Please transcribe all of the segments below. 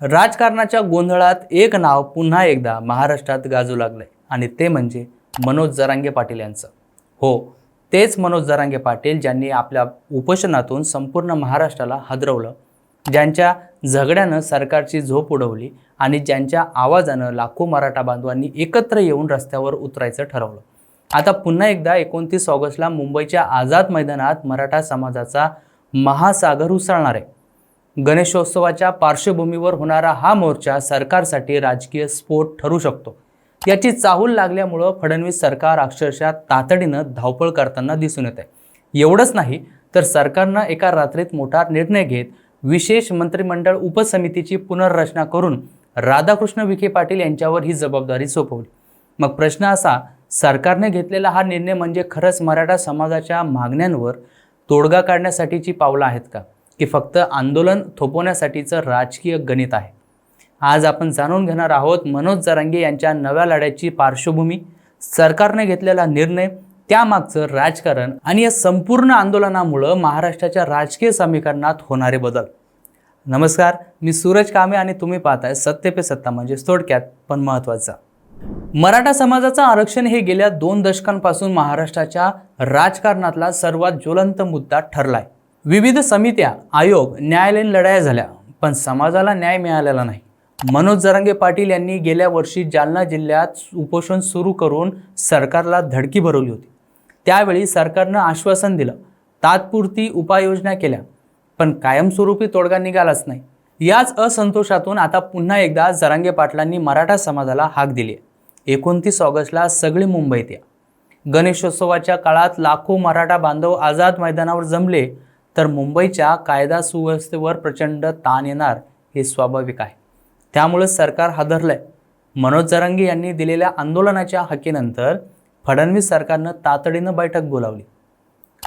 राजकारणाच्या गोंधळात एक नाव पुन्हा एकदा महाराष्ट्रात गाजू लागलंय. आणि ते म्हणजे मनोज जरांगे पाटील यांचं. हो तेच मनोज जरांगे पाटील ज्यांनी आपल्या उपोषणातून संपूर्ण महाराष्ट्राला हादरवलं ज्यांच्या झगड्यानं सरकारची झोप उडवली आणि ज्यांच्या आवाजानं लाखो मराठा बांधवांनी एकत्र येऊन रस्त्यावर उतरायचं ठरवलं. आता पुन्हा एकदा एकोणतीस ऑगस्टला मुंबईच्या आझाद मैदानात मराठा समाजाचा महासागर उसळणार आहे. गणेशोत्सवाच्या पार्श्वभूमीवर होणारा हा मोर्चा सरकारसाठी राजकीय स्फोट ठरू शकतो. याची चाहूल लागल्यामुळं फडणवीस सरकार अक्षरशः तातडीनं धावपळ करताना दिसून येत आहे एवढंच नाही तर सरकारनं एका रात्रीत मोठा निर्णय घेत विशेष मंत्रिमंडळ उपसमितीची पुनर्रचना करून राधाकृष्ण विखे पाटील यांच्यावर ही जबाबदारी सोपवली. मग प्रश्न असा सरकारने घेतलेला हा निर्णय म्हणजे खरंच मराठा समाजाच्या मागण्यांवर तोडगा काढण्यासाठीची पावलं आहेत का? की फक्त आंदोलन थोपवण्यासाठीचं राजकीय गणित आहे. आज आपण जाणून घेणार आहोत मनोज जरांगे यांच्या नव्या लढ्याची पार्श्वभूमी सरकारने घेतलेला निर्णय त्यामागचं राजकारण आणि या संपूर्ण आंदोलनामुळं महाराष्ट्राच्या राजकीय समीकरणात होणारे बदल. नमस्कार मी सूरज कामे आणि तुम्ही पाहताय सत्य पे सत्ता म्हणजे थोडक्यात पण महत्त्वाचा. मराठा समाजाचं आरक्षण हे गेल्या दोन दशकांपासून महाराष्ट्राच्या राजकारणातला सर्वात ज्वलंत मुद्दा ठरलाय. विविध समित्या आयोग न्यायालयीन लढाया झाल्या पण समाजाला न्याय मिळालेला नाही. मनोज जरांगे पाटील यांनी गेल्या वर्षी जालना जिल्ह्यात उपोषण सुरू करून सरकारला धडकी भरवली होती. त्यावेळी सरकारनं आश्वासन दिलं तात्पुरती उपाययोजना केल्या पण कायमस्वरूपी तोडगा निघालाच नाही. याच असंतोषातून आता पुन्हा एकदा जरांगे पाटलांनी मराठा समाजाला हाक दिली आहे. एकोणतीस ऑगस्टला सगळे मुंबईत या. गणेशोत्सवाच्या काळात लाखो मराठा बांधव आझाद मैदानावर जमले तर मुंबईच्या कायदा सुव्यवस्थेवर प्रचंड ताण येणार हे स्वाभाविक आहे. त्यामुळे सरकार हादरलं आहे मनोज जरांगे यांनी दिलेल्या आंदोलनाच्या हकीनंतर फडणवीस सरकारनं तातडीनं बैठक बोलावली.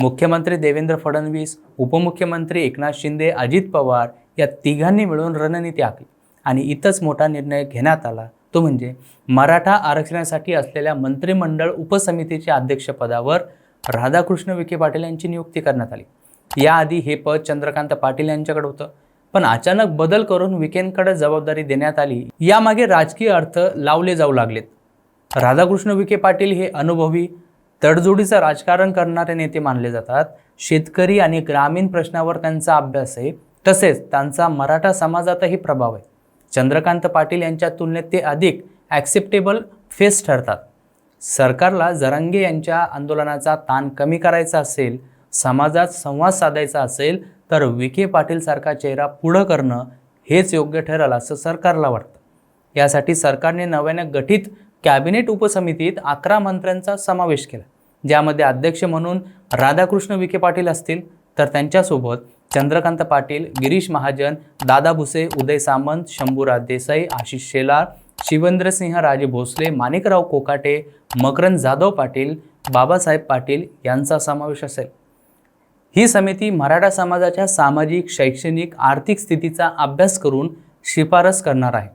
मुख्यमंत्री देवेंद्र फडणवीस उपमुख्यमंत्री एकनाथ शिंदे अजित पवार या तिघांनी मिळून रणनीती आखली आणि इथंच मोठा निर्णय घेण्यात आला. तो म्हणजे मराठा आरक्षणासाठी असलेल्या मंत्रिमंडळ उपसमितीच्या अध्यक्षपदावर राधाकृष्ण विखे पाटील यांची नियुक्ती करण्यात आली. याआधी हे पद चंद्रकांत पाटील यांच्याकडे होतं. पण अचानक बदल करून विखेंकडे जबाबदारी देण्यात आली. यामागे राजकीय अर्थ लावले जाऊ लागलेत. राधाकृष्ण विखे पाटील हे अनुभवी तडजोडीचं राजकारण करणारे नेते मानले जातात. शेतकरी आणि ग्रामीण प्रश्नावर त्यांचा अभ्यास आहे. तसेच त्यांचा मराठा समाजातही प्रभाव आहे. चंद्रकांत पाटील यांच्या तुलनेत ते अधिक ॲक्सेप्टेबल फेस ठरतात. सरकारला जरांगे यांच्या आंदोलनाचा ताण कमी करायचा असेल समाजात संवाद साधायचा असेल तर विखे पाटीलसारखा चेहरा पुढं करणं हेच योग्य ठरेल असं सरकारला वाटतं. यासाठी सरकारने नव्याने गठीत कॅबिनेट उपसमितीत अकरा मंत्र्यांचा समावेश केला. ज्यामध्ये अध्यक्ष म्हणून राधाकृष्ण विखे पाटील असतील तर त्यांच्यासोबत चंद्रकांत पाटील गिरीश महाजन दादा भुसे उदय सामंत शंभूराज देसाई आशिष शेलार शिवेंद्रसिंह राजे भोसले माणिकराव कोकाटे मकरंद जाधव पाटील बाबासाहेब पाटील यांचा समावेश असेल. ही समिती मराठा समाजाच्या सामाजिक शैक्षणिक आर्थिक स्थितीचा अभ्यास करून शिफारस करणार आहे.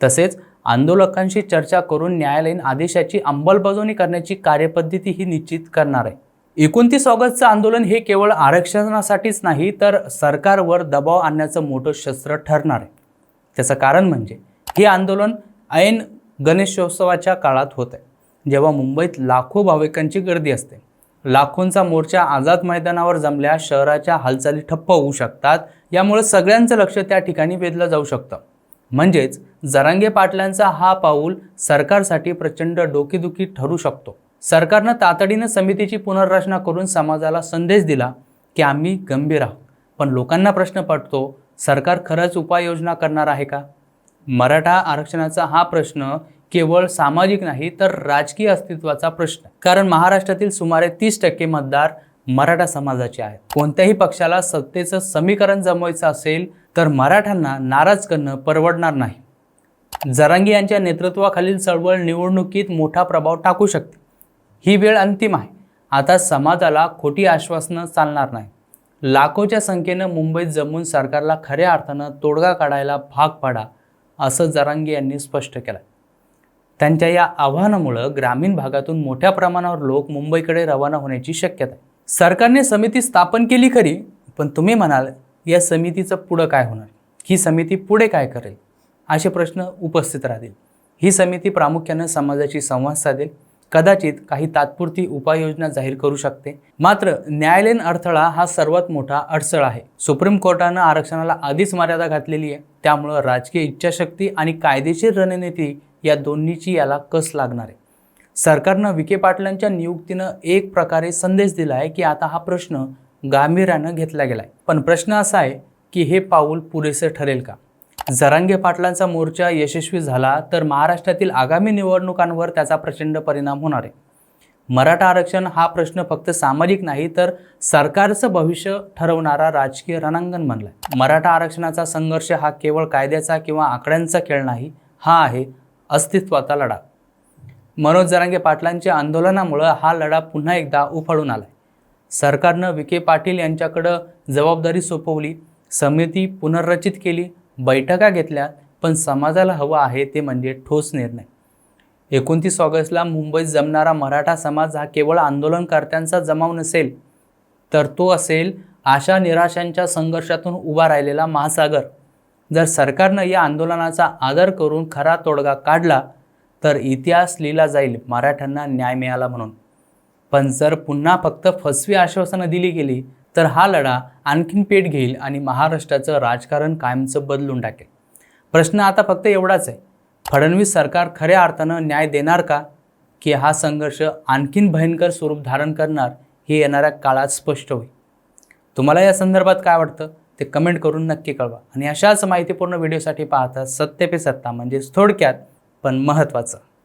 तसेच आंदोलकांशी चर्चा करून न्यायालयीन आदेशाची अंमलबजावणी करण्याची कार्यपद्धती ही निश्चित करणार आहे. एकोणतीस ऑगस्टचं आंदोलन हे केवळ आरक्षणासाठीच नाही तर सरकारवर दबाव आणण्याचं मोठं शस्त्र ठरणार आहे. त्याचं कारण म्हणजे हे आंदोलन ऐन गणेशोत्सवाच्या काळात होत आहे जेव्हा मुंबईत लाखो भाविकांची गर्दी असते. लाखोंचा मोर्चा आझाद मैदानावर जमल्या शहराच्या हालचाली ठप्प होऊ शकतात यामुळे सगळ्यांचं लक्ष त्या ठिकाणी वेधलं जाऊ शकतं. म्हणजेच जरांगे पाटलांचा हा पाऊल सरकारसाठी प्रचंड डोकेदुखी ठरू शकतो. सरकारनं तातडीनं समितीची पुनर्रचना करून समाजाला संदेश दिला की आम्ही गंभीर आहोत. पण लोकांना प्रश्न पडतो सरकार खरंच उपाययोजना करणार आहे का? मराठा आरक्षणाचा हा प्रश्न केवळ सामाजिक नाही तर राजकीय अस्तित्वाचा प्रश्न. कारण महाराष्ट्रातील सुमारे तीस टक्के मतदार मराठा समाजाचे आहेत. कोणत्याही पक्षाला सत्तेचं समीकरण जमवायचं असेल तर मराठ्यांना नाराज करणं परवडणार नाही. जरांगी यांच्या नेतृत्वाखालील चळवळ निवडणुकीत मोठा प्रभाव टाकू शकते. ही वेळ अंतिम आहे. आता समाजाला खोटी आश्वासनं चालणार नाही. लाखोच्या संख्येनं मुंबईत जमून सरकारला खऱ्या अर्थानं तोडगा काढायला भाग पाडा असं जरांगी यांनी स्पष्ट केलं. त्यांच्या या आव्हानामुळं ग्रामीण भागातून मोठ्या प्रमाणावर लोक मुंबईकडे रवाना होण्याची शक्यता आहे. सरकारने समिती स्थापन केली खरी पण तुम्ही म्हणाल या समितीचं पुढं काय होणार? ही समिती पुढे काय करेल? असे प्रश्न उपस्थित राहतील. ही समिती प्रामुख्यानं समाजाशी संवाद साधेल. कदाचित काही तात्पुरती उपाययोजना जाहीर करू शकते. मात्र न्यायालयीन अडथळा हा सर्वात मोठा अडचण आहे. सुप्रीम कोर्टानं आरक्षणाला आधीच मर्यादा घातलेली आहे. त्यामुळं राजकीय इच्छाशक्ती आणि कायदेशीर रणनीती या दोन्हीची याला कस लागणार आहे? सरकारनं विखे पाटलांच्या नियुक्तीनं एक प्रकारे संदेश दिला आहे की आता हा प्रश्न गांभीर्यानं घेतला गेला आहे पण प्रश्न असा आहे की हे पाऊल पुरेसे ठरेल का? जरांगे पाटलांचा मोर्चा यशस्वी झाला तर महाराष्ट्रातील आगामी निवडणुकांवर त्याचा प्रचंड परिणाम होणार आहे. मराठा आरक्षण हा प्रश्न फक्त सामाजिक नाही तर सरकारचं भविष्य ठरवणारा राजकीय रणांगण बनला मराठा आरक्षणाचा संघर्ष हा केवळ कायद्याचा किंवा आकड्यांचा खेळ नाही हा आहे अस्तित्वाचा लढा. मनोज जरांगे पाटलांच्या आंदोलनामुळं हा लढा पुन्हा एकदा उफाळून आला सरकारनं विखे पाटील यांच्याकडं जबाबदारी सोपवली समिती पुनर्रचित केली बैठका घेतल्या पण समाजाला हवं आहे ते म्हणजे ठोस निर्णय. एकोणतीस ऑगस्टला मुंबईत जमणारा मराठा समाज हा केवळ आंदोलनकर्त्यांचा जमाव नसेल तर तो असेल आशा निराशांच्या संघर्षातून उभा राहिलेला महासागर. जर सरकारनं या आंदोलनाचा आदर करून खरा तोडगा काढला तर इतिहास लिहिला जाईल मराठ्यांना न्याय मिळाला म्हणून. पण जर पुन्हा फक्त फसवी आश्वासनं दिली गेली तर हा लढा आणखीन पेट घेईल आणि महाराष्ट्राचं राजकारण कायमचं बदलून टाकेल. प्रश्न आता फक्त एवढाच आहे. फडणवीस सरकार खऱ्या अर्थानं न्याय देणार का? की हा संघर्ष आणखीन भयंकर स्वरूप धारण करणार हे येणाऱ्या काळात स्पष्ट होईल. तुम्हाला या संदर्भात काय वाटतं? ते कमेंट करून नक्की कळवा. आणि अशाच माहितीपूर्ण व्हिडिओसाठी पाहता सत्य पे सत्ता म्हणजेच थोडक्यात पण महत्त्वाचं